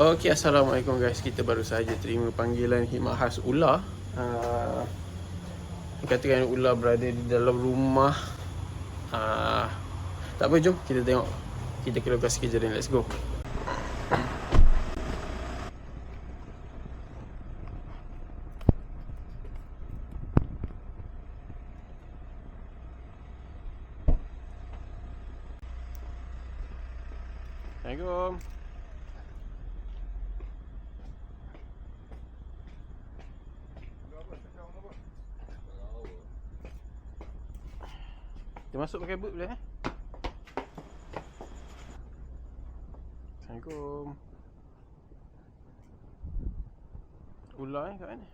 Okey, Assalamualaikum guys. Kita baru saja terima panggilan khidmat khas ular. Uh, dikatakan ular berada di dalam rumah. Uh, tak apa, jom kita tengok. Kita ke lokasi kejadian. Let's go. Assalamualaikum. Masuk pakai boot boleh eh? Assalamualaikum. Ular eh kat mana?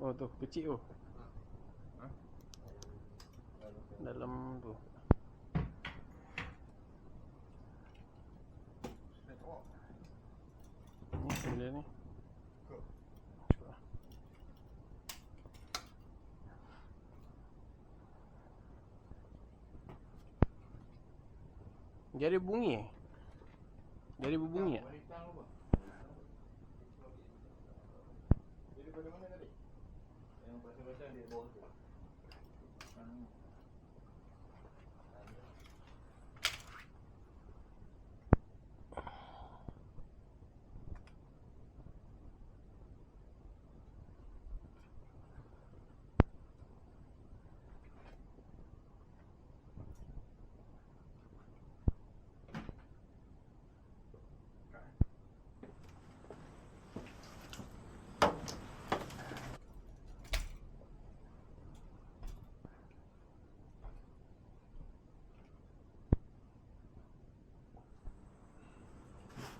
Oh tu, kecil tu. Dalam tu. Ni benda ni. Dia ada bunyi? Dia ada berbunyi tak?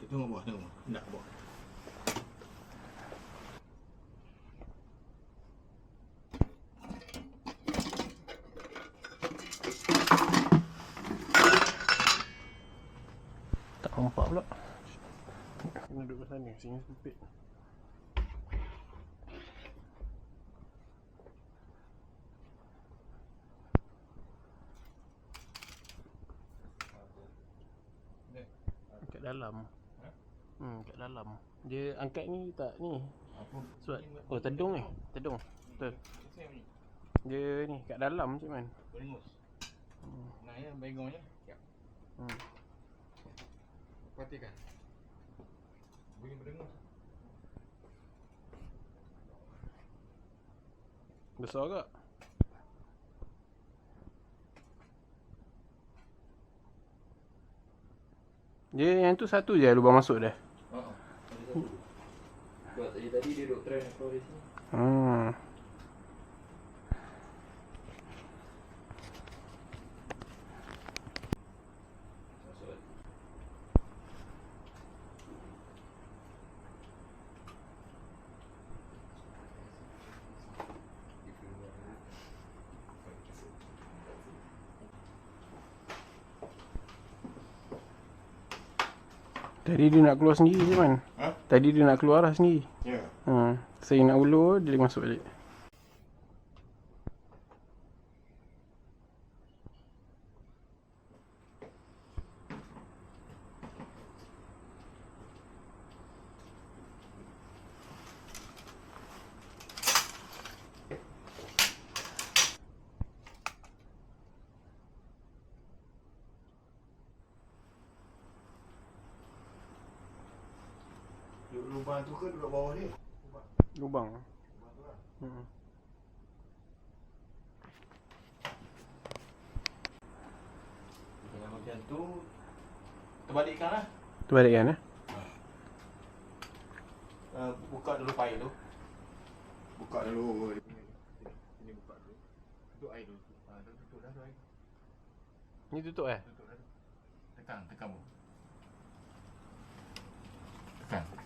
Tengok bawah, tengok bawah. Nak bawah. Tak nampak pula. Kena duduk kat sana, sini sempit. Dalam. Hmm, kat dalam. Dia angkat ni tak ni. Sebab oh tedung ni. Tedung. Betul. Dia ni kat dalam macam mana? Berengus. Nah ya, bengongnya. Siap. Hmm. Perhatikan. Bunyi berengus. Besar tak? Dia yang tu satu je lubang masuk dah. Tadi dia duk try nak keluar dari sini. Hmm. Masuk. Tadi dia nak keluar sendiri je man. Ha? Tadi dia nak keluar lah sendiri. Ya. Ha. Saya nak ulur dia masuk balik. Duduk lubang tu ke duduk bawah ni? Lubang. Lubang tu lah. Hmm. Macam tu terbalikkan lah. Tu balik kan eh? Uh, buka dulu pail tu. Buka dulu. Ini buka dulu. Tutup air dulu. Ha, dah tutup dah tu air. Ni tutup eh? Tutup dah tu. Tekan, tekan bu. Tekan.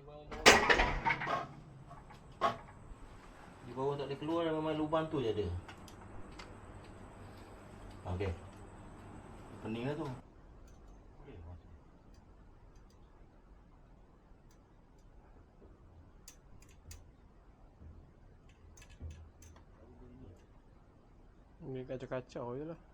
Di bawah Di bawah tak ada keluar memang lubang tu je ada. Okey. Pening lah tu. Boleh masuk. Ni kacau-kacau je lah.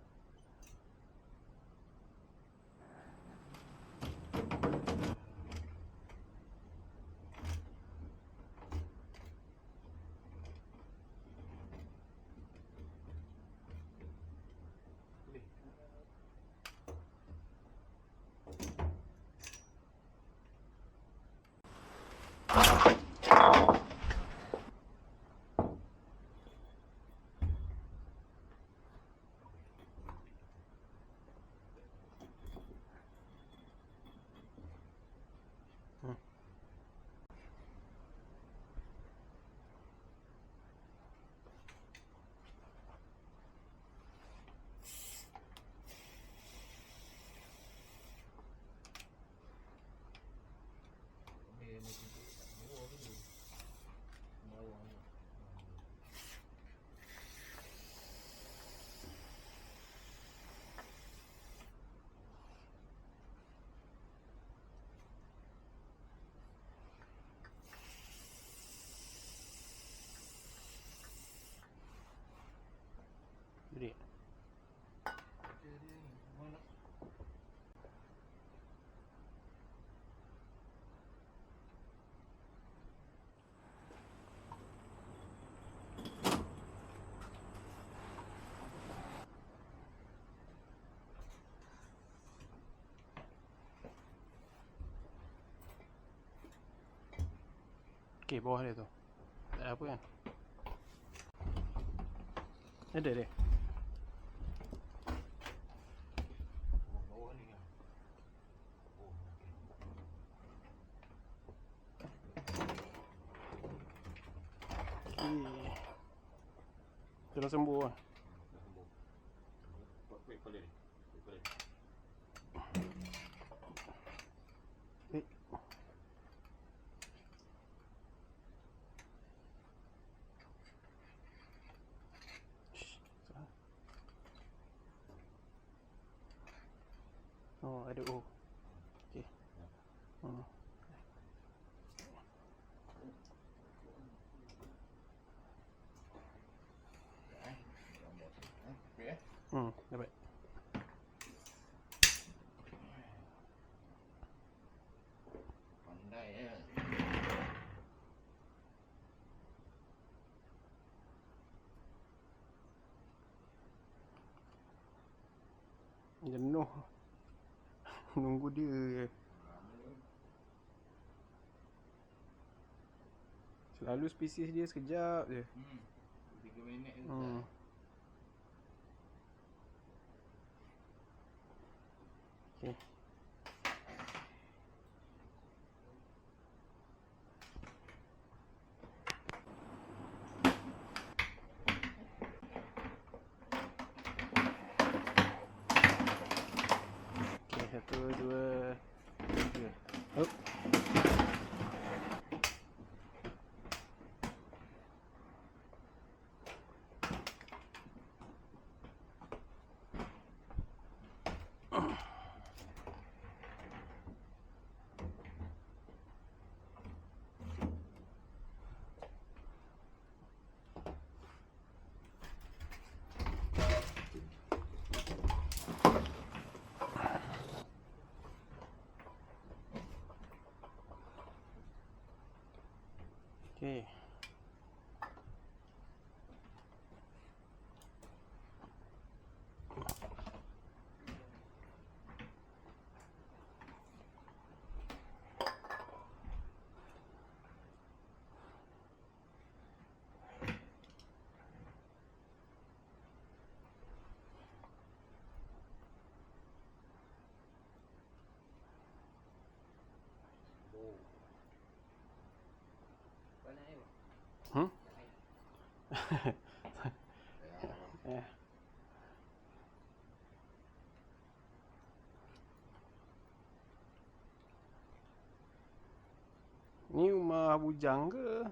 Okey, bawah dia tu. Tak ada apa kan? Ada dia. Okey. Terus sembuh lah. Dah sembuh. Buat quick kepala ni. Quick kepala. Eh. Shh, salah. Oh, ada O. Okey. Hmm. Okay, eh. Hmm, dapat. Pandai eh. Jenuh. Nunggu dia je. Selalu spesies dia sekejap je. Hmm. 3 minit tu. Hmm. Satu, dua, tiga. Okay. Ni rumah bujang ke?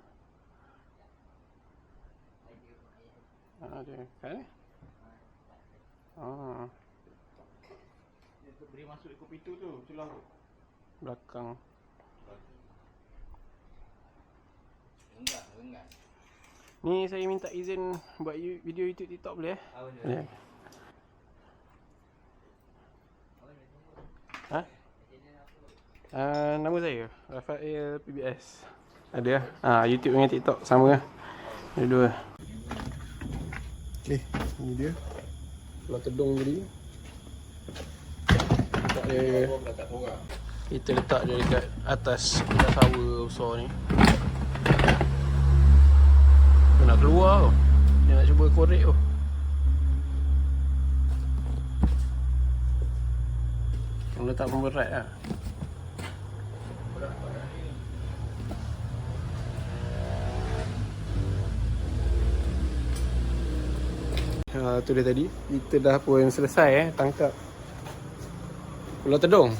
Ada kan? Ah, Dia beri masuk ikut pintu tu, celah tu. belakang. Enggak, enggak. Ni saya minta izin buat video YouTube TikTok boleh eh? Boleh. Ha? Uh, nama saya Rafael PBS. Ada ah. Ah YouTube dengan TikTok sama lah. Ada dua. Okey, ni dia. Pulau Tedong tadi. Letak dia Kau tak orang. kita letak dia dekat atas belah sawa besar ni. Dia nak keluar tau. Dia nak cuba korek tu. Yang letak pemberat lah. Ha, tu dia tadi. Kita dah pun selesai eh tangkap Pulau Tedong.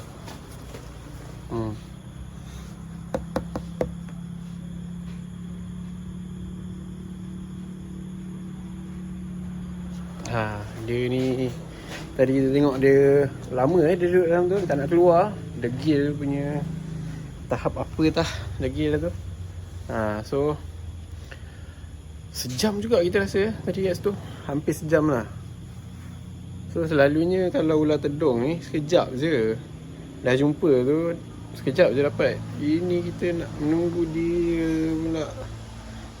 Hmm. Dia ni tadi kita tengok dia lama eh dia duduk dalam tu tak nak keluar. Degil punya tahap apa tah degil tu. Ha, so sejam juga kita rasa eh, tadi kat situ. Hampir sejam lah. So selalunya kalau ular tedong ni sekejap je. Dah jumpa tu sekejap je dapat. Ini kita nak menunggu dia pula.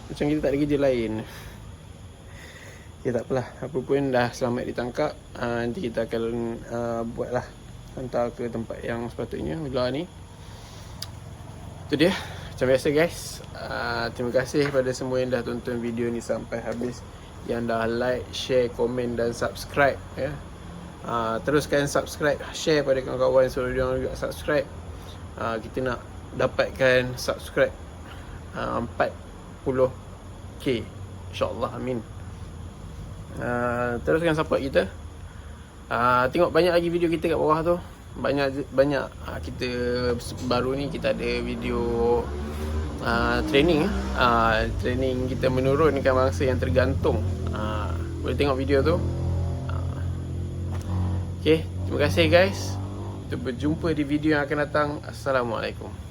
Macam kita tak ada kerja lain. Okay tak apalah. Apa pun dah selamat ditangkap. Uh, nanti kita akan uh, buatlah hantar ke tempat yang sepatutnya ular ni. Itu dia. Macam biasa guys. Uh, terima kasih kepada semua yang dah tonton video ni sampai habis. Yang dah like, share, komen dan subscribe ya. Uh, teruskan subscribe, share pada kawan-kawan suruh dia juga subscribe. Uh, kita nak dapatkan subscribe uh, 40k. InsyaAllah amin. Uh, teruskan support kita. Uh, tengok banyak lagi video kita kat bawah tu. Banyak banyak uh, kita baru ni kita ada video uh, training uh, training kita menurunkan mangsa yang tergantung. Uh, boleh tengok video tu. Uh, okay, terima kasih guys. Kita berjumpa di video yang akan datang. Assalamualaikum.